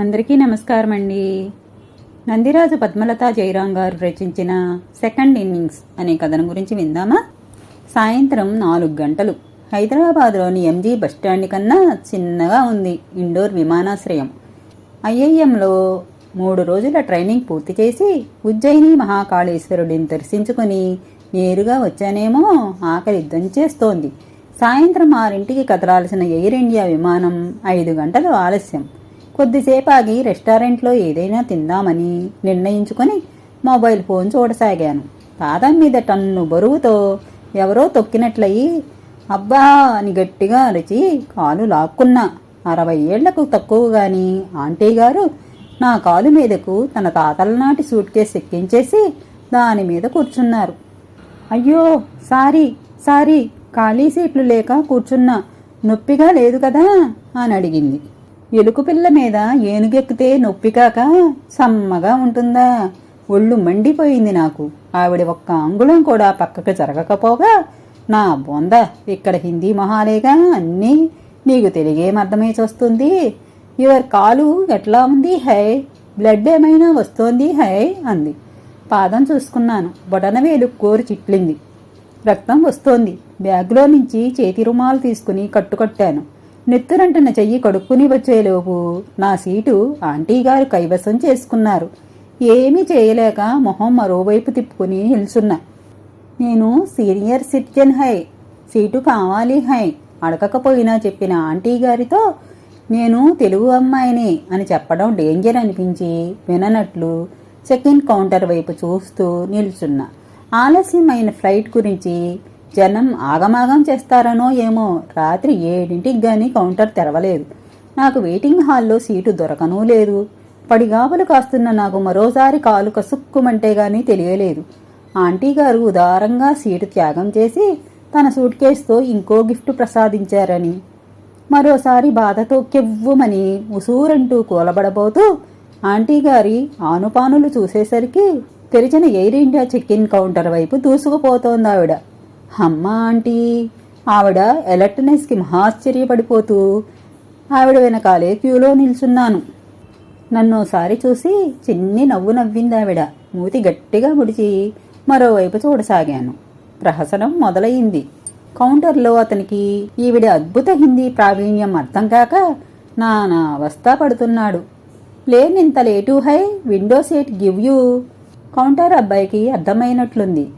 అందరికీ నమస్కారం అండి నందిరాజు పద్మలత జయరాం గారు రచించిన సెకండ్ ఇన్నింగ్స్ అనే కథను గురించి విందామా? సాయంత్రం నాలుగు గంటలు. హైదరాబాద్లోని ఎంజీ బస్టాండ్ కన్నా చిన్నగా ఉంది ఇండోర్ విమానాశ్రయం. ఐఐఎంలో మూడు రోజుల ట్రైనింగ్ పూర్తి చేసి ఉజ్జయిని మహాకాళేశ్వరుడిని దర్శించుకుని నేరుగా వచ్చానేమో ఆకలి దంచేస్తోంది సాయంత్రం ఆరింటికి కదలాల్సిన ఎయిర్ ఇండియా విమానం ఐదు గంటలు ఆలస్యం. కొద్దిసేపు ఆగి రెస్టారెంట్లో ఏదైనా తిందామని నిర్ణయించుకొని మొబైల్ ఫోన్ చూడసాగాను. పాదం మీద టన్ను బరువుతో ఎవరో తొక్కినట్లయి అబ్బా అని గట్టిగా అరిచి కాలు లాక్కున్నా అరవై ఏళ్ళకు తక్కువ గాని ఆంటీ గారు నా కాలు మీదకు తన తాతల నాటి సూట్ కేసు ఎక్కించేసి దాని మీద కూర్చున్నారు. అయ్యో సారీ సారీ ఖాళీ సీట్లు లేక కూర్చున్నా నొప్పిగా లేదు కదా అని అడిగింది. ఎలుకు పిల్ల మీద ఏనుగెక్కితే నొప్పి కాక సమ్మగా ఉంటుందా? ఒళ్ళు మండిపోయింది నాకు. ఆవిడ ఒక్క అంగుళం కూడా పక్కకు జరగకపోగా నా బొంద ఇక్కడ హిందీ మహాలేగా అన్నీ నీకు తెలుగేం అర్థమై చూస్తుంది. యువర్ కాలు ఎట్లా ఉంది? హై బ్లడ్ ఏమైనా వస్తోంది? హై అంది. పాదం చూసుకున్నాను. బొటనవేలు కోరి చిట్లింది. రక్తం వస్తోంది. బ్యాగ్లో నుంచి చేతి రుమాలు తీసుకుని కట్టుకట్టాను. నెత్తురంటున్న చెయ్యి కడుక్కుని వచ్చేలోపు నా సీటు ఆంటీ గారు కైవసం చేసుకున్నారు. ఏమీ చేయలేక మొహం మరోవైపు తిప్పుకుని నిల్చున్నా. నేను సీనియర్ సిటిజన్ హై సీటు కావాలి హై అడగకపోయినా చెప్పిన ఆంటీ గారితో నేను తెలుగు అమ్మాయిని అని చెప్పడం డేంజర్ అనిపించి విననట్లు చెక్ ఇన్ కౌంటర్ వైపు చూస్తూ నిల్చున్నా. ఆలస్యమైన ఫ్లైట్ గురించి జనం ఆగమాగం చేస్తారనో ఏమో. రాత్రి ఏడింటికి గాని కౌంటర్ తెరవలేదు. నాకు వెయిటింగ్ హాల్లో సీటు దొరకనూ లేదు. పడిగాపులు కాస్తున్న నాకు మరోసారి కాలు కసుక్కుమంటే గాని తెలియలేదు. ఆంటీ గారు ఉదారంగా సీటు త్యాగం చేసి తన సూట్ కేసుతో ఇంకో గిఫ్ట్ ప్రసాదించారని. మరోసారి బాధతో కెవ్వుమని ఉసూరంటూ కూలబడబోతూ ఆంటీ గారి ఆనుపానులు చూసేసరికి తెరిచిన Air India check in counter వైపు దూసుకుపోతోంది ఆవిడ అమ్మా ఆంటీ. ఆవిడ ఎలర్ట్నెస్కి మహాశ్చర్యపడిపోతూ ఆవిడ వెనకాలే క్యూలో నిల్చున్నాను. నన్నోసారి చూసి చిన్ని నవ్వు నవ్వింది ఆవిడ. మూతి గట్టిగా ముడిచి మరోవైపు చూడసాగాను. ప్రహసనం మొదలయింది కౌంటర్లో అతనికి ఈవిడ అద్భుత హిందీ ప్రావీణ్యం అర్థం కాక నానా అవస్థ పడుతున్నాడు. ప్లేన్ ఇంత late hi window seat give you. Counter అబ్బాయికి అర్థమైనట్లుంది.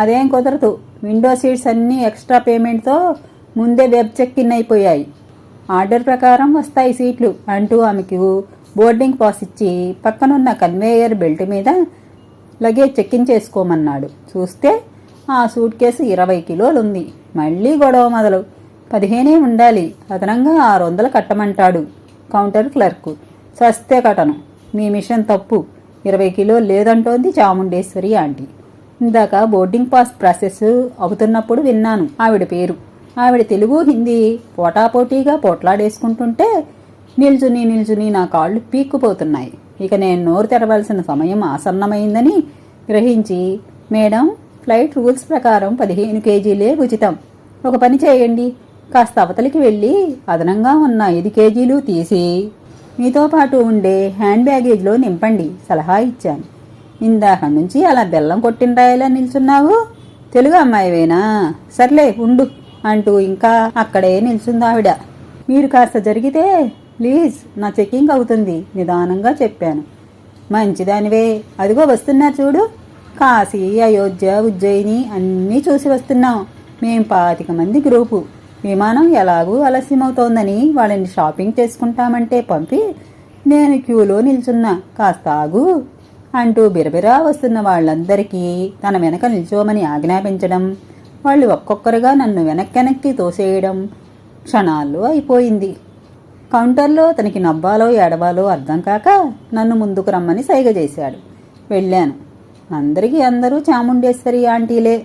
అదేం కుదరదు. విండో సీట్స్ అన్నీ ఎక్స్ట్రా పేమెంట్తో ముందే వెబ్ చెక్ ఇన్ అయిపోయాయి. ఆర్డర్ ప్రకారం వస్తాయి సీట్లు అంటూ ఆమెకు బోర్డింగ్ పాస్ ఇచ్చి పక్కనున్న కన్వేయర్ బెల్ట్ మీద లగేజ్ చెక్ ఇన్ చేసుకోమన్నాడు. చూస్తే ఆ సూట్ కేసు ఇరవై కిలోలుంది. మళ్ళీ గొడవ మొదలు. పదిహేనే ఉండాలి. అదనంగా ఆరు వందలు కట్టమంటాడు కౌంటర్ క్లర్క్. సస్తే కటను మీ మిషన్ తప్పు. ఇరవై కిలోలు లేదంటోంది చాముండేశ్వరి ఆంటీ. ఇందాక బోర్డింగ్ పాస్ ప్రాసెస్ అవుతున్నప్పుడు విన్నాను. ఆవిడ పేరు. ఆవిడ తెలుగు హిందీ పోటాపోటీగా పోట్లాడేసుకుంటుంటే నిల్చుని నిల్చుని నా కాళ్ళు పీక్కుపోతున్నాయి. ఇక నేను నోరు తెరవలసిన సమయం ఆసన్నమైందని గ్రహించి మేడం ఫ్లైట్ రూల్స్ ప్రకారం పదిహేను కేజీలే ఉచితం. ఒక పని చేయండి. కాస్త అవతలికి వెళ్ళి అదనంగా ఉన్న ఐదు కేజీలు తీసి మీతో పాటు ఉండే హ్యాండ్ బ్యాగేజ్లో నింపండి సలహా ఇచ్చాను. ఇందాక నుంచి అలా బెల్లం కొట్టిన రాయలా నిల్చున్నావు? తెలుగు అమ్మాయివేనా? సర్లే ఉండు అంటూ ఇంకా అక్కడే నిల్చుంది ఆవిడ. మీరు కాస్త జరిగితే ప్లీజ్ నా చెకింగ్ అవుతుంది నిదానంగా చెప్పాను. మంచిదానివే అదిగో వస్తున్నా చూడు. కాశీ అయోధ్య ఉజ్జయిని అన్నీ చూసి వస్తున్నాం. మేం పాతిక మంది గ్రూపు. విమానం ఎలాగూ ఆలస్యమవుతోందని వాళ్ళని షాపింగ్ చేసుకుంటామంటే పంపి నేను క్యూలో నిల్చున్నా. కాస్త ఆగు. అంటూ బిరబిరా వస్తున్న వాళ్ళందరికీ తన వెనక నిల్చోమని ఆజ్ఞాపించడం వాళ్ళు ఒక్కొక్కరుగా నన్ను వెనక్కెనక్కి తోసేయడం క్షణాల్లో అయిపోయింది. కౌంటర్లో తనకి నవ్వాలో ఏడవాలో అర్థం కాక నన్ను ముందుకు రమ్మని సైగ చేశాడు. వెళ్ళాను. అందరికీ అందరూ చాముండేశ్వరి ఆంటీలే.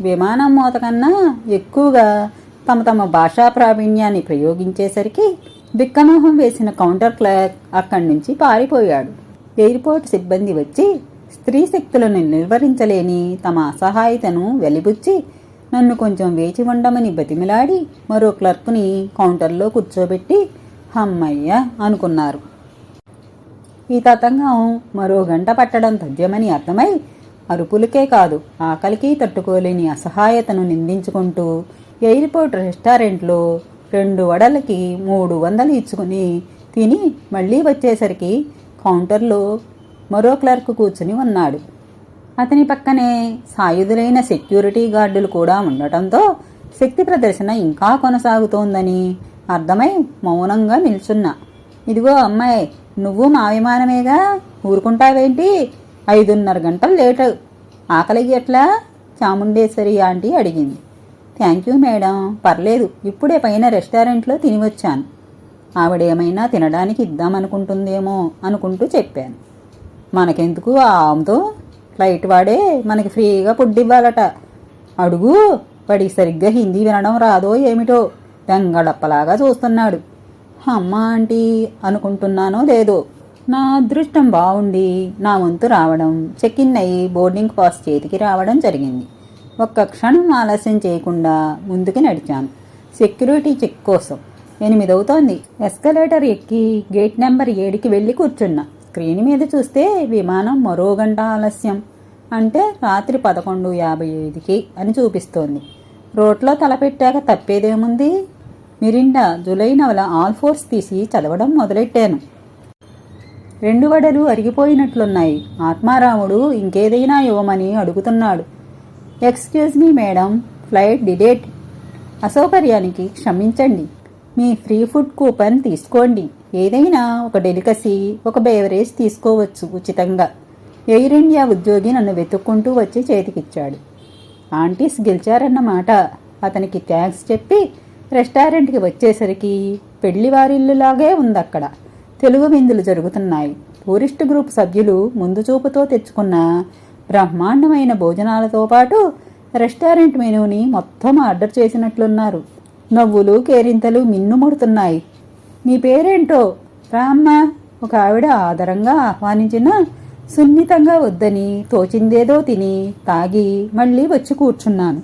విమానం మోత కన్నా ఎక్కువగా తమ తమ భాషా ప్రావీణ్యాన్ని ప్రయోగించేసరికి బిక్కమోహం వేసిన కౌంటర్ క్లర్క్ అక్కడి నుంచి పారిపోయాడు. ఎయిర్పోర్ట్ సిబ్బంది వచ్చి స్త్రీ శక్తులను నిర్వహించలేని తమ అసహాయతను వెలిబుచ్చి నన్ను కొంచెం వేచి ఉండమని బతిమిలాడి మరో క్లర్క్ని కౌంటర్లో కూర్చోబెట్టి హమ్మయ్య అనుకున్నారు. ఈ తతంగం మరో గంట పట్టడం తథ్యమని అర్థమై అరుపులకే కాదు ఆకలికి తట్టుకోలేని అసహాయతను నిందించుకుంటూ ఎయిర్పోర్ట్ రెస్టారెంట్లో రెండు వడలకి మూడు వందలు ఇచ్చుకుని తిని మళ్ళీ వచ్చేసరికి కౌంటర్లో మరో క్లర్క్ కూర్చుని ఉన్నాడు. అతని పక్కనే సాయుధులైన సెక్యూరిటీ గార్డులు కూడా ఉండటంతో శక్తి ప్రదర్శన ఇంకా కొనసాగుతోందని అర్థమై మౌనంగా నిల్చున్నా. ఇదిగో అమ్మాయి నువ్వు మా విమానమేగా ఊరుకుంటావేంటి? ఐదున్నర గంటలు లేటు. ఆకలికి ఎట్లా? చాముండేశ్వరి ఆంటీ అడిగింది. థ్యాంక్ యూ మేడం పర్లేదు. ఇప్పుడే పైన రెస్టారెంట్లో తిని వచ్చాను. ఆవిడేమైనా తినడానికి ఇద్దామనుకుంటుందేమో అనుకుంటూ చెప్పాను. మనకెందుకు ఆ ఆమెతో ఫ్లైట్ వాడే మనకి ఫ్రీగా ఫుడ్ ఇవ్వాలట. అడుగు వాడికి సరిగ్గా హిందీ వినడం రాదో ఏమిటో వెంగళప్పలాగా చూస్తున్నాడు. అమ్మ ఆంటీ అనుకుంటున్నానో లేదో నా అదృష్టం బాగుండి నా వంతు రావడం చెక్ ఇన్ అయ్యి బోర్డింగ్ పాస్ చేతికి రావడం జరిగింది. ఒక్క క్షణం ఆలస్యం చేయకుండా ముందుకు నడిచాను. సెక్యూరిటీ చెక్ కోసం ఎనిమిదవుతోంది. ఎస్కలేటర్ ఎక్కి గేట్ నెంబర్ ఏడుకి వెళ్ళి కూర్చున్నా. స్క్రీన్ మీద చూస్తే విమానం మరో గంట ఆలస్యం. అంటే రాత్రి పదకొండు యాభై ఐదుకి అని చూపిస్తోంది. రోడ్లో తలపెట్టాక తప్పేదేముంది? మిరిండా జులై నవల ఆల్ ఫోర్స్ తీసి చదవడం మొదలెట్టాను. రెండు వడలు అరిగిపోయినట్లున్నాయి. ఆత్మారాముడు ఇంకేదైనా ఇవ్వమని అడుగుతున్నాడు. Excuse me madam. Flight delayed. అసౌకర్యానికి క్షమించండి. మీ ఫ్రీ ఫుడ్ కూపన్ తీసుకోండి. ఏదైనా ఒక డెలికసీ ఒక బేవరేజ్ తీసుకోవచ్చు ఉచితంగా. ఎయిర్ ఇండియా ఉద్యోగి నన్ను వెతుక్కుంటూ వచ్చి చేతికిచ్చాడు. ఆంటీస్ గెలిచారన్నమాట అతనికి థ్యాంక్స్ చెప్పి రెస్టారెంట్కి వచ్చేసరికి పెళ్ళివారిల్లులాగే ఉందక్కడ. తెలుగు విందులు జరుగుతున్నాయి. టూరిస్ట్ గ్రూప్ సభ్యులు ముందు చూపుతో తెచ్చుకున్న బ్రహ్మాండమైన భోజనాలతో పాటు రెస్టారెంట్ మెనూని మొత్తం ఆర్డర్ చేసినట్లున్నారు. నవ్వులు కేరింతలు మిన్నుముడుతున్నాయి నీ పేరేంటో? రామ్మ ఒక ఆవిడ ఆదరంగా ఆహ్వానించిన సున్నితంగా వద్దని తోచిందేదో తిని తాగి మళ్ళీ వచ్చి కూర్చున్నాను.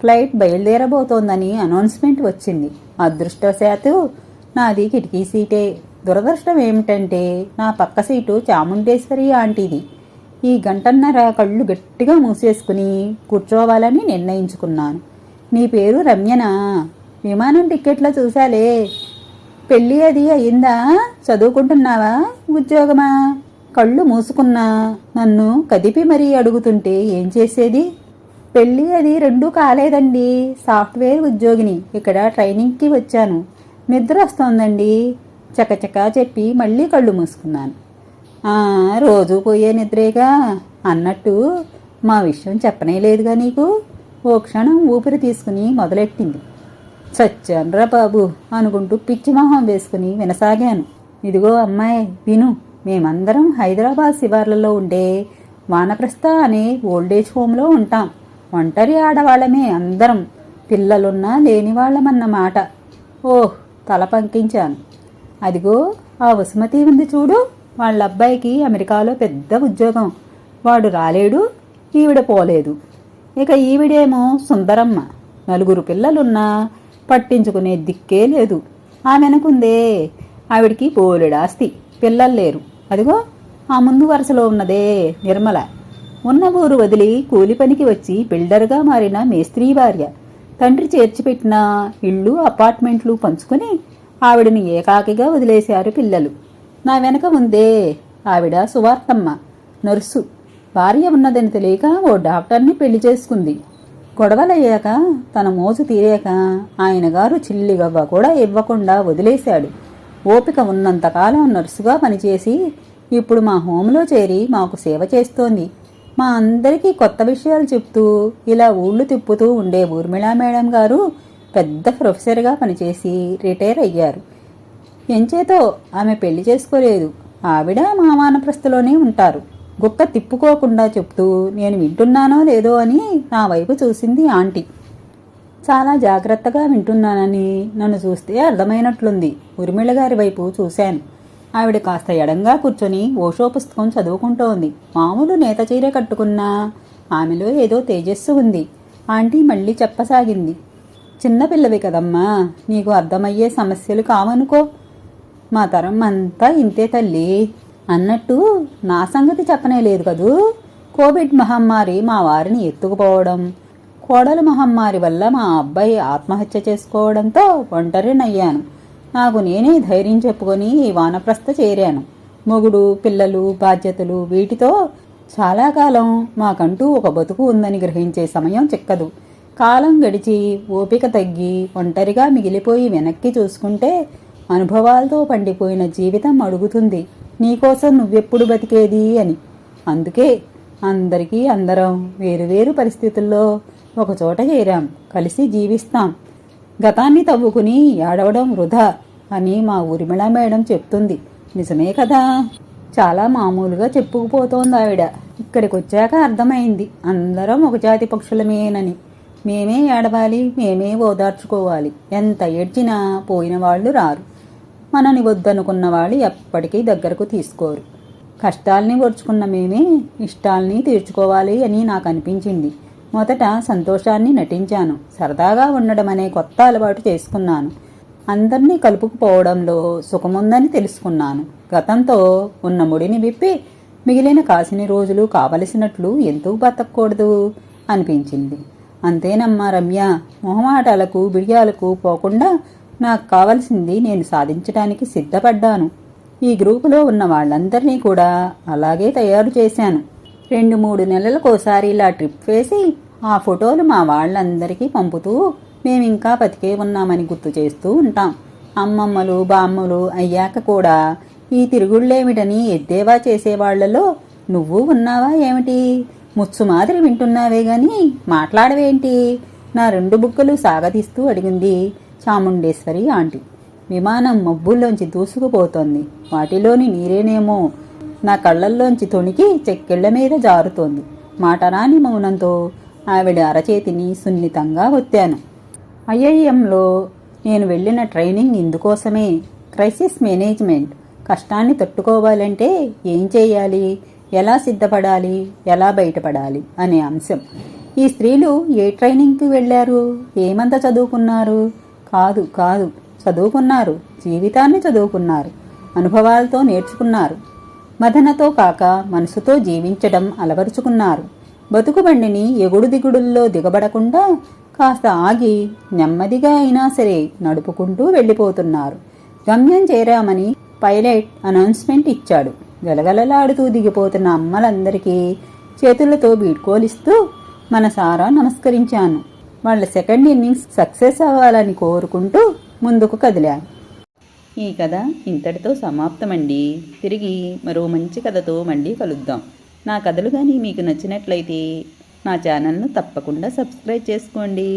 ఫ్లైట్ బయలుదేరబోతోందని అనౌన్స్మెంట్ వచ్చింది. అదృష్టవశాత్తు నాది కిటికీ సీటే. దురదృష్టం ఏమిటంటే నా పక్క సీటు చాముండేశ్వరి ఆంటీది. ఈ గంటన్నర కళ్ళు గట్టిగా మూసేసుకుని కూర్చోవాలని నిర్ణయించుకున్నాను. నీ పేరు రమ్యనా? విమానం టిక్కెట్లో చూసాలే పెళ్ళి అది అయిందా చదువుకుంటున్నావా ఉద్యోగమా? కళ్ళు మూసుకున్నా. నన్ను కదిపి మరీ అడుగుతుంటే ఏం చేసేది? పెళ్ళి అది రెండూ కాలేదండి. సాఫ్ట్వేర్ ఉద్యోగిని. ఇక్కడ ట్రైనింగ్కి వచ్చాను. నిద్ర వస్తోందండి. చకచకా చెప్పి మళ్ళీ కళ్ళు మూసుకున్నాను. రోజు పోయే నిద్రేగా? అన్నట్టు మా విషయం చెప్పనే లేదుగా నీకు? ఓ క్షణం ఊపిరి తీసుకుని మొదలెట్టింది. చచ్చాన్రా బాబు అనుకుంటూ పిచ్చి మొహం వేసుకుని వినసాగాను. ఇదిగో అమ్మాయి విను. మేమందరం హైదరాబాద్ శివార్లలో ఉండే వానప్రస్థ అనే ఓల్డేజ్ హోమ్లో ఉంటాం. ఒంటరి ఆడవాళ్ళమే అందరం. పిల్లలున్నా లేనివాళ్ళమన్నమాట ఓహ్ తల పంకించాను. అదిగో ఆ వసుమతి ఉంది చూడు. వాళ్ళ అబ్బాయికి అమెరికాలో పెద్ద ఉద్యోగం. వాడు రాలేడు ఈవిడ పోలేదు. ఇక ఈవిడేమో సుందరమ్మ. నలుగురు పిల్లలున్నా పట్టించుకునే దిక్కే లేదు. ఆమెనుకుందే ఆవిడికి బోలెడాస్తి. పిల్లలు లేరు. అదిగో ఆ ముందు వరుసలో ఉన్నదే నిర్మల. ఉన్న ఊరు వదిలి కూలి పనికి వచ్చి బిల్డర్గా మారిన మేస్త్రీ భార్య. తండ్రి చేర్చిపెట్టిన ఇళ్ళు అపార్ట్మెంట్లు పంచుకొని ఆవిడని ఏకాకిగా వదిలేశారు పిల్లలు. నా వెనక ఉందే ఆవిడ సువార్తమ్మ నర్సు. భార్య ఉన్నదని తెలియక ఓ డాక్టర్ని పెళ్ళి చేసుకుంది. గొడవలయ్యాక తన మోజు తీరాక ఆయన గారు చిల్లిగవ్వ కూడా ఇవ్వకుండా వదిలేశాడు. ఓపిక ఉన్నంతకాలం నర్సుగా పనిచేసి ఇప్పుడు మా హోంలో చేరి మాకు సేవ చేస్తోంది. మా అందరికీ కొత్త విషయాలు చెప్తూ ఇలా ఊళ్ళు తిప్పుతూ ఉండే ఊర్మిళా మేడం గారు పెద్ద ప్రొఫెసర్గా పనిచేసి రిటైర్ అయ్యారు. ఎంచేతో ఆమె పెళ్ళి చేసుకోలేదు. ఆవిడ మా వానప్రస్థలోనే ఉంటారు. గుక్క తిప్పుకోకుండా చెప్తూ నేను వింటున్నానో లేదో అని నా వైపు చూసింది ఆంటీ. చాలా జాగ్రత్తగా వింటున్నానని నన్ను చూస్తే అర్థమైనట్లుంది. ఉర్మిళ గారి వైపు చూశాను. ఆవిడ కాస్త ఎడంగా కూర్చొని ఓషో పుస్తకం చదువుకుంటోంది. మామూలు నేత చీర కట్టుకున్నా ఆమెలో ఏదో తేజస్సు ఉంది. ఆంటీ మళ్ళీ చెప్పసాగింది. చిన్నపిల్లవి కదమ్మా నీకు అర్థమయ్యే సమస్యలు కావనుకో. మా తరం అంతా ఇంతే తల్లి. అన్నట్టు నా సంగతి చెప్పనే లేదు కదూ? కోవిడ్ మహమ్మారి మా వారిని ఎత్తుకుపోవడం కోడల మహమ్మారి వల్ల మా అబ్బాయి ఆత్మహత్య చేసుకోవడంతో ఒంటరినయ్యాను. నాకు నేనే ధైర్యం చెప్పుకొని ఈ వానప్రస్థ చేరాను. మొగుడు పిల్లలు బాధ్యతలు వీటితో చాలా కాలం మాకంటూ ఒక బతుకు ఉందని గ్రహించే సమయం చిక్కదు. కాలం గడిచి ఓపిక తగ్గి ఒంటరిగా మిగిలిపోయి వెనక్కి చూసుకుంటే అనుభవాలతో పండిపోయిన జీవితం అడుగుతుంది. నీకోసం నువ్వెప్పుడు బతికేది అని. అందుకే అందరికీ అందరం వేరువేరు పరిస్థితుల్లో ఒకచోట చేరాం కలిసి జీవిస్తాం. గతాన్ని తవ్వుకుని ఏడవడం వృధా అని మా ఊరిమిళ మేడం చెప్తుంది. నిజమే కదా? చాలా మామూలుగా చెప్పుకుపోతోంది ఆవిడ. ఇక్కడికి వచ్చాక అర్థమైంది. అందరం ఒక జాతి పక్షులమేనని. మేమే ఏడవాలి మేమే ఓదార్చుకోవాలి. ఎంత ఏడ్చినా పోయిన వాళ్ళు రారు. మనని వద్దనుకున్న వాళ్ళు ఎప్పటికీ దగ్గరకు తీసుకోరు. కష్టాల్ని ఓర్చుకున్న మేమే ఇష్టాల్ని తీర్చుకోవాలి అని నాకు అనిపించింది. మొదట సంతోషాన్ని నటించాను. సరదాగా ఉండడం అనే కొత్త అలవాటు చేసుకున్నాను. అందరినీ కలుపుకుపోవడంలో సుఖముందని తెలుసుకున్నాను. గతంతో ఉన్న ముడిని విప్పి మిగిలిన కాసిన రోజులు కావలసినట్లు ఎందుకు బతకూడదు అనిపించింది. అంతేనమ్మా రమ్య మొహమాటాలకు బిడియాలకు పోకుండా నాకు కావలసింది నేను సాధించడానికి సిద్ధపడ్డాను. ఈ గ్రూపులో ఉన్న వాళ్ళందరినీ కూడా అలాగే తయారు చేశాను. రెండు మూడు నెలలకోసారి ఇలా ట్రిప్ వేసి ఆ ఫోటోలు మా వాళ్ళందరికీ పంపుతూ మేమింకా బతికే ఉన్నామని గుర్తు చేస్తూ ఉంటాం. అమ్మమ్మలు బామ్మలు అయ్యాక కూడా ఈ తిరుగుళ్ళేమిటని ఎద్దేవా చేసేవాళ్ళలో నువ్వు ఉన్నావా ఏమిటి? ముచ్చు మాదిరి వింటున్నావే గాని మాట్లాడవేంటి? నా రెండు బుక్కలు సాగతీస్తూ అడిగింది. చాముండేశ్వరి ఆంటీ. విమానం మబ్బుల్లోంచి దూసుకుపోతోంది. వాటిలోని నీరేనేమో నా కళ్ళల్లోంచి తొణికి చెక్కిళ్ళ మీద జారుతోంది. మాటరాని మౌనంతో ఆవిడ అరచేతిని సున్నితంగా ఒత్తాను. ఐఐఎంలో నేను వెళ్ళిన ట్రైనింగ్ ఇందుకోసమే. Crisis management. కష్టాన్ని తట్టుకోవాలంటే ఏం చేయాలి? ఎలా సిద్ధపడాలి? ఎలా బయటపడాలి? అనే అంశం. ఈ స్త్రీలు ఏ ట్రైనింగ్కి వెళ్ళారు? ఏమంత చదువుకున్నారు? కాదు కాదు. చదువుకున్నారు. జీవితాన్ని చదువుకున్నారు. అనుభవాలతో నేర్చుకున్నారు. మదనతో కాక మనసుతో జీవించడం అలవరుచుకున్నారు. బతుకు బండిని ఎగుడు దిగుడుల్లో దిగబడకుండా కాస్త ఆగి నెమ్మదిగా అయినా సరే నడుపుకుంటూ వెళ్ళిపోతున్నారు. గమ్యం చేరామని పైలట్ అనౌన్స్మెంట్ ఇచ్చాడు. గలగలలాడుతూ దిగిపోతున్న అమ్మలందరికీ చేతులతో వీడ్కోలిస్తూ మనసారా నమస్కరించాను. వాళ్ళ సెకండ్ ఇన్నింగ్స్ సక్సెస్ అవ్వాలని కోరుకుంటూ ముందుకు కదిలాం ఈ కథ ఇంతటితో సమాప్తమండి. తిరిగి మరో మంచి కథతో మళ్ళీ కలుద్దాం. నా కథలు కానీ మీకు నచ్చినట్లయితే నా ఛానల్ను తప్పకుండా సబ్స్క్రైబ్ చేసుకోండి.